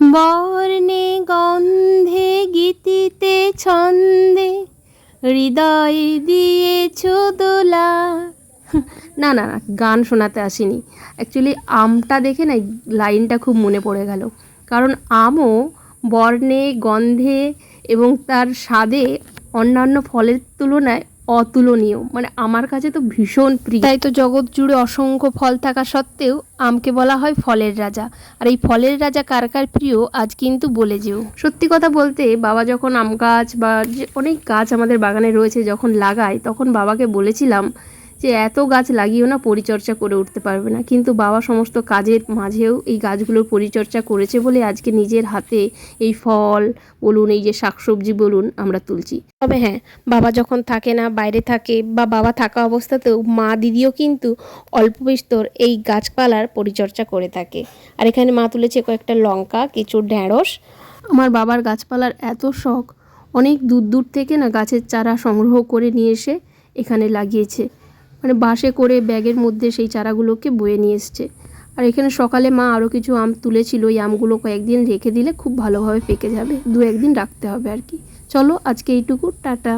বর্ণে গন্ধে গীতিতে ছন্দে হৃদয় দিয়েছ দোলা। না না না, গান শোনাতে আসিনি। অ্যাকচুয়ালি আমটা দেখে না লাইনটা খুব মনে পড়ে গেল। কারণ আমও বর্ণে, গন্ধে এবং তার স্বাদে অন্যান্য ফলের তুলনায় অতুলনীয়। মানে আমার কাছে তো ভীষণ প্রিয়। তাই তো জগৎ জুড়ে অসংখ্য ফল থাকা সত্ত্বেও আমকে বলা হয় ফলের রাজা। আর এই ফলের রাজা কার কার প্রিয়, আজ কিন্তু বলে যেও। সত্যি কথা বলতে, বাবা যখন আম গাছ বা অনেক গাছ আমাদের বাগানে রয়েছে যখন লাগায়, তখন বাবাকে বলেছিলাম যে এত গাছ লাগিয়েও না পরিচর্যা করে উঠতে পারবে না। কিন্তু বাবা সমস্ত কাজের মাঝেও এই গাছগুলোর পরিচর্যা করেছে বলে আজকে নিজের হাতে এই ফল বলুন, এই যে শাকসবজি বলুন আমরা তুলছি। তবে হ্যাঁ বাবা যখন থাকে না, বাইরে থাকে বা বাবা থাকা অবস্থাতেও মা দিদিও কিন্তু অল্প বিস্তর এই গাছপালার পরিচর্যা করে থাকে। আর এখানে মা তুলেছে কয়েকটা লঙ্কা, কিছু ঢ্যাঁড়স। আমার বাবার গাছপালার এত শখ, অনেক দূর দূর থেকে না গাছের চারা সংগ্রহ করে নিয়ে এসে এখানে লাগিয়েছে। মানে বাসে করে ব্যাগের মধ্যে সেই চারাগুলোকে বয়ে নিয়ে এসছে। আর এখানে সকালে মা আরও কিছু আম তুলেছিল ওই আমগুলো কয়েকদিন রেখে দিলে খুব ভালোভাবে পেকে যাবে। দু একদিন রাখতে হবে আর কি। চলো আজকে এইটুকু, টাটা।